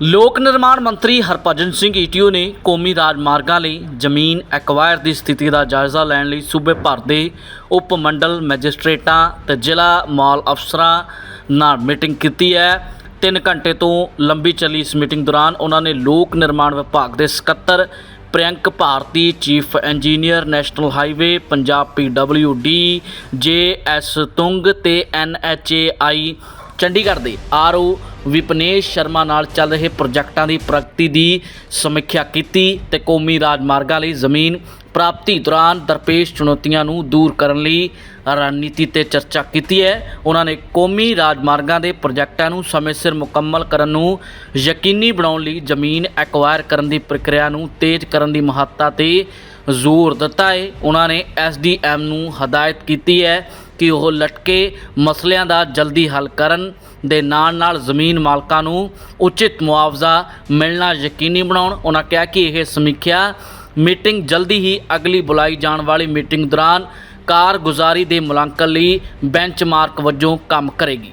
ਲੋਕ ਨਿਰਮਾਣ ਮੰਤਰੀ ਹਰਭਜਨ ਸਿੰਘ ਈਟੀਓ ਨੇ ਕੌਮੀ ਰਾਜਮਾਰਗਾਂ ਲਈ ਜ਼ਮੀਨ ਐਕਵਾਇਰ ਦੀ ਸਥਿਤੀ ਦਾ ਜਾਇਜ਼ਾ ਲੈਣ ਲਈ ਸੂਬੇ ਭਰ ਦੇ ਉਪ ਮੰਡਲ ਮੈਜਿਸਟ੍ਰੇਟਾਂ ਤੇ ਜ਼ਿਲ੍ਹਾ ਮਾਲ ਅਫਸਰਾਂ ਨਾਲ ਮੀਟਿੰਗ ਕੀਤੀ ਹੈ। 3 ਘੰਟੇ ਤੋਂ ਲੰਬੀ ਚੱਲੀ ਇਸ ਮੀਟਿੰਗ ਦੌਰਾਨ ਉਹਨਾਂ ਨੇ ਲੋਕ ਨਿਰਮਾਣ ਵਿਭਾਗ ਦੇ ਸਕੱਤਰ, Priyank Bharti, chief engineer, national highway, Punjab PWD JS Tung ਤੇ ਐਨਐਚਏਆਈ ਚੰਡੀਗੜ੍ਹ ਦੇ ਆਰਓ ਵਿਪਨੇਸ਼ ਸ਼ਰਮਾ ਨਾਲ ਚੱਲ ਰਹੇ ਪ੍ਰੋਜੈਕਟਾਂ ਦੀ ਪ੍ਰਗਤੀ ਦੀ ਸਮੀਖਿਆ ਕੀਤੀ ਤੇ ਕੌਮੀ ਰਾਜਮਾਰਗਾਂ ਲਈ ਜ਼ਮੀਨ ਪ੍ਰਾਪਤੀ ਦੌਰਾਨ ਦਰਪੇਸ਼ ਚੁਣੌਤੀਆਂ ਨੂੰ ਦੂਰ ਕਰਨ ਲਈ ਰਣਨੀਤੀ ਤੇ ਚਰਚਾ ਕੀਤੀ ਹੈ। ਉਹਨਾਂ ਨੇ ਕੌਮੀ ਰਾਜਮਾਰਗਾਂ ਦੇ ਪ੍ਰੋਜੈਕਟਾਂ ਨੂੰ ਸਮੇਂ ਸਿਰ ਮੁਕੰਮਲ ਕਰਨ ਨੂੰ ਯਕੀਨੀ ਬਣਾਉਣ ਲਈ ਜ਼ਮੀਨ ਐਕਵਾਇਰ ਕਰਨ ਦੀ ਪ੍ਰਕਿਰਿਆ ਨੂੰ ਤੇਜ਼ ਕਰਨ ਦੀ ਮਹੱਤਤਾ ਤੇ ਜ਼ੋਰ ਦਿੱਤਾ ਹੈ। ਉਹਨਾਂ ਨੇ ਐਸਡੀਐਮ ਨੂੰ ਹਦਾਇਤ ਕੀਤੀ ਹੈ ਕਿ ਉਹ ਲਟਕੇ ਮਸਲਿਆਂ ਦਾ ਜਲਦੀ ਹੱਲ ਕਰਨ ਦੇ ਨਾਲ ਨਾਲ ਜ਼ਮੀਨ ਮਾਲਕਾਂ ਨੂੰ ਉਚਿਤ ਮੁਆਵਜ਼ਾ ਮਿਲਣਾ ਯਕੀਨੀ ਬਣਾਉਣ। ਉਹਨਾਂ ਕਿਹਾ ਕਿ ਇਹ ਸਮੀਖਿਆ ਮੀਟਿੰਗ ਜਲਦੀ ਹੀ ਅਗਲੀ ਬੁਲਾਈ ਜਾਣ ਵਾਲੀ ਮੀਟਿੰਗ ਦੌਰਾਨ ਕਾਰਗੁਜ਼ਾਰੀ ਦੇ ਮੁਲਾਂਕਣ ਲਈ ਬੈਂਚਮਾਰਕ ਵਜੋਂ ਕੰਮ ਕਰੇਗੀ।